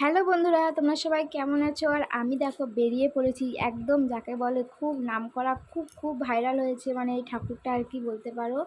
Hello বন্ধুরা, তোমরা সবাই কেমন আছো? আর আমি দেখো বেরিয়ে পড়েছি, একদম যাকে বলে খুব নাম করা খুব খুব ভাইরাল হয়েছে মানে এই ঠাকুরটা আর কি বলতে পারো।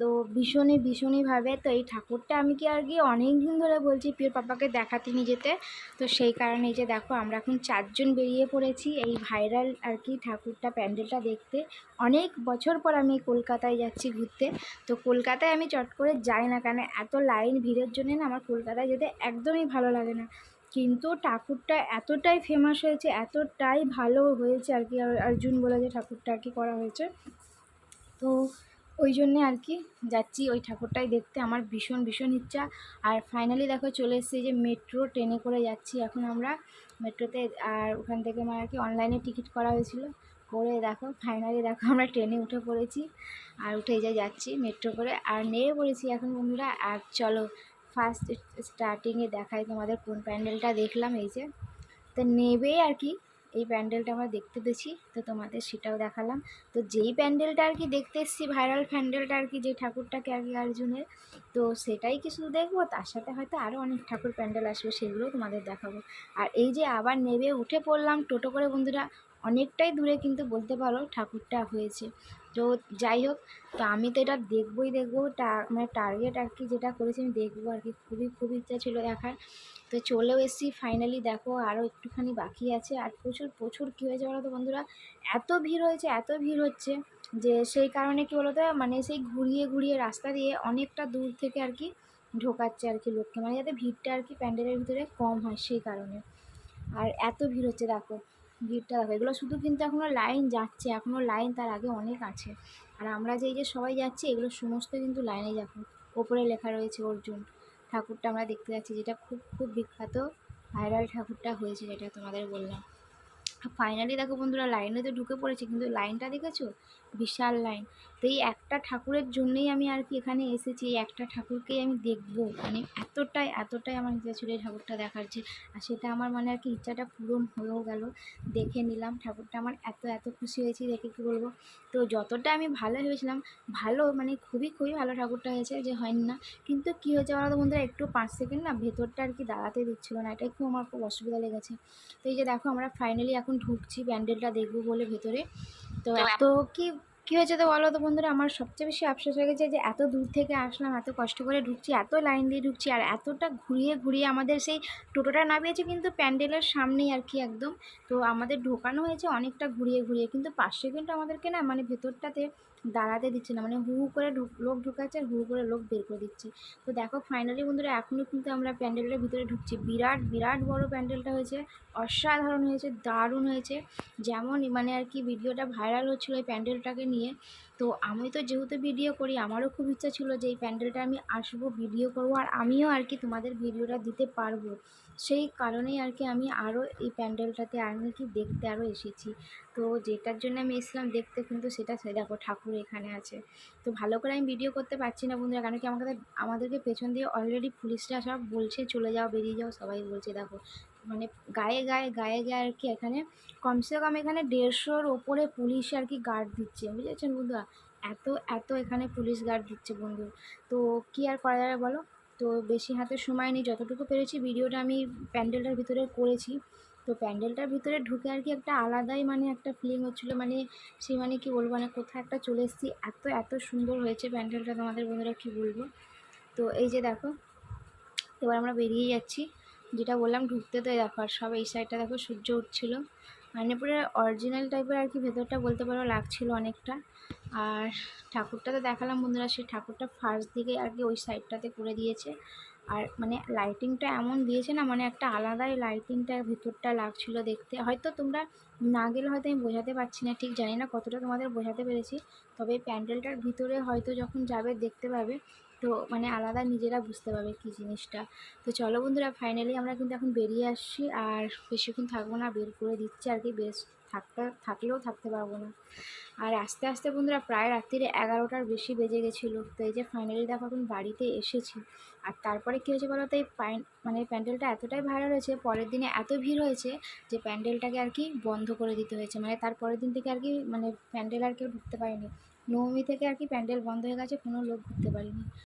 তো ভীষণই, ভীষণইভাবে তো এই ঠাকুরটা আমি কি আর কি অনেক দিন ধরে বলছি, পিওর পাপাকে দেখাতে নিয়ে যেতে। তো সেই কারণে যে দেখো, আমরা এখন চারজন বেরিয়ে পড়েছি এই ভাইরাল আর কি ঠাকুরটা, প্যান্ডেলটা দেখতে। অনেক বছর পর আমি কলকাতায় যাচ্ছি ঘুরতে। তো কলকাতায় আমি চট করে যাই না কেন, এত লাইন ভিড়ের জন্য না আমার কলকাতায় যেতে একদমই ভালো লাগে না। কিন্তু ঠাকুরটা এতটাই ফেমাস হয়েছে, এতটাই ভালো হয়েছে আর কি অর্জুন বলে যে ঠাকুরটা আর কি করা হয়েছে। তো ওই জন্যে আর কি যাচ্ছি ওই ঠাকুরটাই দেখতে। আমার ভীষণ ভীষণ ইচ্ছা। আর ফাইনালি দেখো চলে এসেছি যে মেট্রো ট্রেনে করে যাচ্ছি এখন আমরা। মেট্রোতে আর ওখান থেকে আমার আর কি অনলাইনে টিকিট করা হয়েছিল। করে দেখো ফাইনালি দেখো আমরা ট্রেনে উঠে পড়েছি। আর উঠে যাই যাচ্ছি মেট্রো করে। আর নেমে পড়েছি এখন বন্ধুরা। আর চলো ফার্স্ট স্টার্টিংয়ে দেখাই তোমাদের কোন প্যান্ডেলটা দেখলাম এই যে। তো নেবেই আর কি। এই প্যান্ডেলটা আমরা দেখতে পেয়েছি তো তোমাদের সেটাও দেখালাম। তো যেই প্যান্ডেলটা আর কি দেখতে এসেছি ভাইরাল প্যান্ডেলটা আর কি যে ঠাকুরটাকে আর কি আর্জুনের তো সেটাই কি শুধু দেখব? তার সাথে হয়তো আরও অনেক ঠাকুর প্যান্ডেল আসবে, সেগুলোও তোমাদের দেখাবো। আর এই যে আবার নেবে, উঠে পড়লাম টোটো করে বন্ধুরা অনেকটাই দূরে কিন্তু বলতে পারো ঠাকুরটা হয়েছে। তো যাই হোক, তো আমি তো এটা দেখবই দেখব মানে টার্গেট আর কি যেটা করেছি আমি দেখব আর কি। খুবই খুব ইচ্ছা ছিল দেখার। তো চলেও এসেছি ফাইনালি দেখো আরও একটুখানি বাকি আছে। আর প্রচুর প্রচুর কী হয়েছে বলো তো বন্ধুরা? এত ভিড় হয়েছে, এত ভিড় হচ্ছে যে সেই কারণে কী বলো তো মানে সেই ঘুরিয়ে ঘুরিয়ে রাস্তা দিয়ে অনেকটা দূর থেকে আর কি ঢোকাচ্ছে আর কি লোককে। মানে যাতে ভিড়টা আর কি প্যান্ডেলের ভিতরে কম হয় সেই কারণে। আর এত ভিড় হচ্ছে দেখো। ভিড়টা দেখো এগুলো শুধু কিন্তু এখনও লাইন যাচ্ছে এখনও লাইন তার আগে অনেক আছে। আর আমরা যে যে সবাই যাচ্ছি, এগুলো সমস্ত কিন্তু লাইনে যাব ওপরে লেখা রয়েছে অর্জুন। ঠাকুরটা আমরা দেখতে যাচ্ছি যেটা খুব খুব বিখ্যাত ভাইরাল ঠাকুরটা হয়েছে, যেটা তোমাদের বললাম। ফাইনালি দেখো বন্ধুরা লাইনে তো ঢুকে পড়েছে, কিন্তু লাইনটা দেখেছ? বিশাল লাইন তো এই একটা ঠাকুরের জন্যই আমি আর কি এখানে এসেছি এই একটা ঠাকুরকেই আমি দেখব। মানে এতটাই এতটাই আমার ইচ্ছা ছিল এই ঠাকুরটা দেখার যে আর সেটা আমার মানে আর কি ইচ্ছাটা পূরণ হয়েও গেল। দেখে নিলাম ঠাকুরটা আমার এত এত খুশি হয়েছি দেখে কী বলব? তো যতটা আমি ভালো ভেবেছিলাম ভালো মানে খুবই খুবই ভালো ঠাকুরটা হয়েছে যে হয়নি না। কিন্তু কী হয়েছে বলতো বন্ধুরা একটু পাঁচ সেকেন্ড না ভেতরটা আর কি দাঁড়াতে দিচ্ছিল না এটাই খুব আমার খুব অসুবিধা লেগেছে। তো এই যে দেখো আমরা ফাইনালি এখন ঢুকছি প্যান্ডেলটা দেখব বলে ভেতরে। তো এত কি কী হয়েছে তো বলো তো বন্ধুরা? আমার সবচেয়ে বেশি আফসোস হয়ে গেছে যে এত দূর থেকে আসলাম, এত কষ্ট করে ঢুকছি, এত লাইন দিয়ে ঢুকছি, আর এতটা ঘুরিয়ে ঘুরিয়ে আমাদের সেই টোটোটা নামিয়েছে কিন্তু প্যান্ডেলের সামনেই আর কি একদম। তো আমাদের ঢোকানো হয়েছে অনেকটা ঘুরিয়ে ঘুরিয়ে, কিন্তু পাঁচ সেকেন্ড আমাদেরকে না মানে ভেতরটাতে দাঁড়াতে দিচ্ছে না। মানে হু হু করে লোক ঢুকাচ্ছে আর হু হু করে লোক বের করে দিচ্ছে। তো দেখো ফাইনালি বন্ধুরা এখনও কিন্তু আমরা প্যান্ডেলটার ভিতরে ঢুকছি। বিরাট বিরাট বড় প্যান্ডেলটা হয়েছে, অসাধারণ হয়েছে, দারুণ হয়েছে। যেমন মানে আর কি ভিডিওটা ভাইরাল হচ্ছিল ওই প্যান্ডেলটাকে নিয়ে। তো আমি তো যেহেতু ভিডিও করি, আমারও খুব ইচ্ছা ছিল যে এই প্যান্ডেলটা আমি আসব ভিডিও করব, আর আমিও আর কি তোমাদের ভিডিওটা দিতে পারব। সেই কারণেই আর কি আমি আরও এই প্যান্ডেলটাতে আমি কি দেখতে আরও এসেছি। তো যেটার জন্য আমি এসেছিলাম দেখতে, কিন্তু সেটা দেখো ঠাকুর এখানে আছে। তো ভালো করে আমি ভিডিও করতে পারছি না বন্ধুরা, কারণ কি আমাকে আমাদেরকে পেছন দিয়ে অলরেডি পুলিশরা সব বলছে, চলে যাও, বেরিয়ে যাও, সবাই বলছে, দেখো। মানে গায়ে গায়ে গায়ে গায়ে আর কি এখানে, কমসে কম এখানে দেড়শোর ওপরে পুলিশ আর কি গার্ড দিচ্ছে, বুঝেছেন বন্ধুরা? এত এত এখানে পুলিশ গার্ড দিচ্ছে বন্ধু। তো কী আর করা যাবে বলো? তো বেশি হাতে সময় নেই, যতটুকু পেরেছি ভিডিওটা আমি প্যান্ডেলটার ভিতরে করেছি। তো প্যান্ডেলটার ভিতরে ঢুকে আর কি একটা আলাদাই মানে একটা ফিলিং হচ্ছিল মানে সে মানে কি বলব মানে কোথায় একটা চলে এসেছি। এত এত সুন্দর হয়েছে প্যান্ডেলটা, তোমাদের বন্ধুরা কি বলব? তো এই যে দেখো, এবার আমরা বেরিয়ে যাচ্ছি। যেটা বললাম ঢুকতে তো দেখো আর সব এই সাইডটা দেখো সূর্য উঠছিল। মানে পুরো অরিজিনাল টাইপের আর কি ভেতরটা বলতে পারো লাগছিল অনেকটা। আর ঠাকুরটা তো দেখালাম বন্ধুরা, সেই ঠাকুরটা ফার্স্ট দিকে আর কি ওই সাইডটাতে করে দিয়েছে। আর মানে লাইটিংটা এমন দিয়েছে না মানে একটা আলাদাই লাইটিংটা ভেতরটা লাগছিল দেখতে। হয়তো তোমরা না গেলে হয়তো আমি বোঝাতে পারছি না, ঠিক জানি না কতটা তোমাদের বোঝাতে পেরেছি। তবে প্যান্ডেলটার ভিতরে হয়তো যখন যাবে দেখতে পাবে। তো মানে আলাদা নিজেরা বুঝতে পারবে কী জিনিসটা। তো চলো বন্ধুরা ফাইনালি আমরা কিন্তু এখন বেরিয়ে আসছি আর বেশিক্ষণ থাকব না, বের করে দিচ্ছি আর কি, বেশ থাকতে, থাকলেও থাকতে পারব না। আর আস্তে আস্তে বন্ধুরা প্রায় রাত্রিরে এগারোটার বেশি বেজে গেছিল। তো এই যে ফাইনালি দেখো এখন বাড়িতে এসেছি। আর তারপরে কী হয়েছে বলো তো, এই প্যান মানে প্যান্ডেলটা এতটাই ভাইরাল হয়েছে, পরের দিনে এত ভিড় হয়েছে যে প্যান্ডেলটাকে আর কি বন্ধ করে দিতে হয়েছে। মানে তার পরের দিন থেকে আর কি মানে প্যান্ডেল আর কেউ ঢুকতে পারেনি। নবমী থেকে আর কি প্যান্ডেল বন্ধ হয়ে গেছে, কোনো লোক ঢুকতে পারেনি।